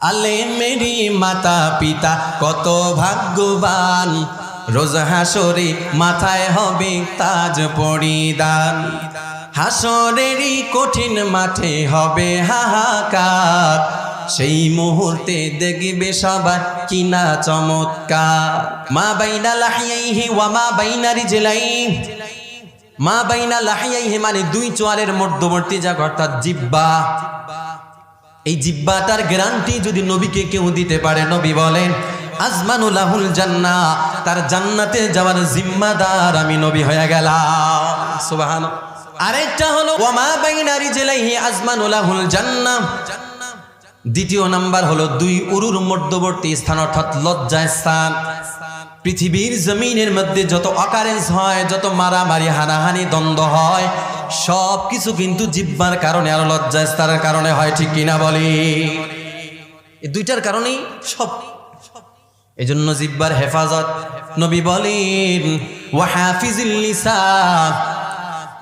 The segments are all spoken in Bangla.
আলে মেরি মাতা পিতা, কত ভাগ্যবান। রোজ হাসরে মাথায় হবে তাজ পরিদান হাসরেরই কঠিন মাঠে হবে হাহাকার। সেই মুহূর্তে দেখবে সবার কিনা চমৎকার। মা বাইনা লাহিয়াইহি ওয়া মা বাইনা রিজলাইহি। মা বাইনা লাহিয়াইহি মানে দুই চোয়ালের মধ্যবর্তী জায়গা, অর্থাৎ জিব্বা। এই জিব্বাটার গ্যারান্টি যদি নবীকে কেউ দিতে পারে, নবী বলেন আজমানুলাহুল জান্না, তার জান্নাতে যাওয়ার জিম্মাদার আমি নবী হয়ে গেলাম। আরেকটা হলো, ওয়ামা বাইনা রিজলাইহি আজমানুলাহুল জান্না। দ্বিতীয় নাম্বার হলো, দুই উরুর মধ্যবর্তী স্থান অর্থাৎ লজ্জায় স্থান। পৃথিবীর জমিনের মধ্যে যত অকারেন্স হয়, যত মারামারি, হানাহানি, দ্বন্দ্ব হয় সব কিছু কিন্তু জিব্বার কারণে আর লজ্জা স্থানের কারণে হয়, ঠিক কিনা বলি? এই দুইটার কারণেই সব। এই জন্য জিব্বার হেফাজত নবী বলেন ওয়াহাফিজুল লিসান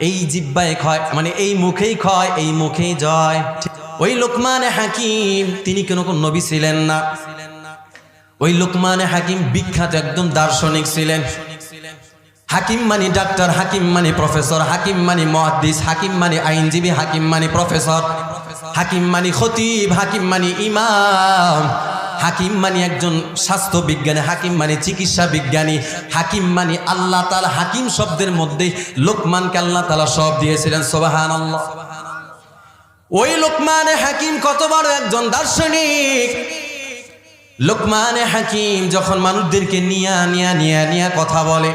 এই জিব্বায় ক্ষয় মানে এই মুখেই ক্ষয়, এই মুখেই জয়। ওই লোকমান হাকিম, তিনি কেন কোন নবী ছিলেন না। ওই লোকমান হাকিম বিখ্যাত একদম দার্শনিক ছিলেন। হাকিম মানে ডাক্তার হাকিম মানে প্রফেসর হাকিম মানে মহাদ্দিস হাকিম মানে আইনজীবী হাকিম মানে প্রফেসর হাকিম মানে খতিব হাকিম মানে ইমাম হাকিম মানে একজন স্বাস্থ্য বিজ্ঞানী হাকিম মানে চিকিৎসা বিজ্ঞানী হাকিম মানে আল্লাহ তালা হাকিম শব্দের মধ্যে লোকমানকে আল্লাহ তালা সব দিয়েছিলেন সোবাহান আল্লাহ ওই লোকমানে হাকিম কত বড় একজন দার্শনিক লোকমানে হাকিম যখন মানুষদেরকে নিয়া নিয়া নিয়া নিয়া কথা বলে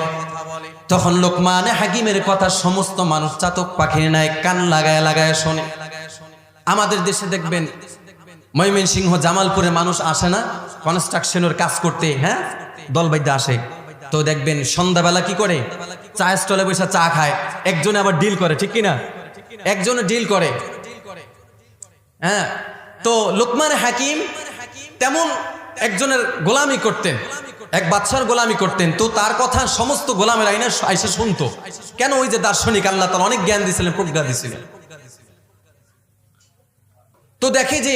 তখন লোকমানে হাকিমের কথা সমস্ত মানুষ চাতক পাখির নাই কান লাগায় লাগায় শোনে। আমাদের দেশে দেখবেন, ময়মনসিংহ, জামালপুরে মানুষ আসে না কনস্ট্রাকশনের কাজ করতে হ্যাঁ? দলবাদ্য আসে। তো দেখবেন, সন্ধ্যাবেলা কি করে? চা স্টলে বসে চা খায়। একজনে আবার ডিল করে, ঠিক কিনা? একজনে ডিল করে। হ্যাঁ? তো লোকমান হাকিম তেমন একজনের গোলামি করতেন। এক বাচ্চার গোলামি করতেন তো তার কথা সমস্ত গোলামের আইনা আইসে শুনতো। কেন ওই যে দার্শনিক আল্লাহ তার অনেক জ্ঞান দিয়েছিলেন, প্রজ্ঞা দিয়েছিলেন? তো দেখে যে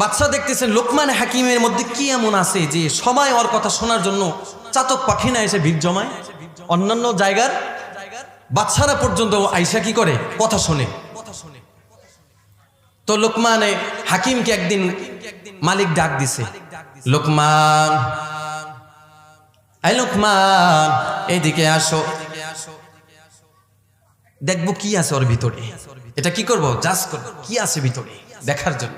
বাচ্চা দেখতেছেন লোকমান হাকিমের মধ্যে কি এমন আছে যে সবাই ওর কথা শোনার জন্য চাতক পাখি না এসে ভিড় জমায়? অন্যান্য জায়গার বাচ্চারা পর্যন্ত আইসা কি করে? কথা শোনে। তো লোকমানে হাকিমকে একদিন মালিক ডাক দিছে। লোকমান এই এইদিকে আসো। দেখব কি আছে ওর ভিতরে। এটা কি করব? জাজ করব। কি আছে ভিতরে? দেখার জন্য।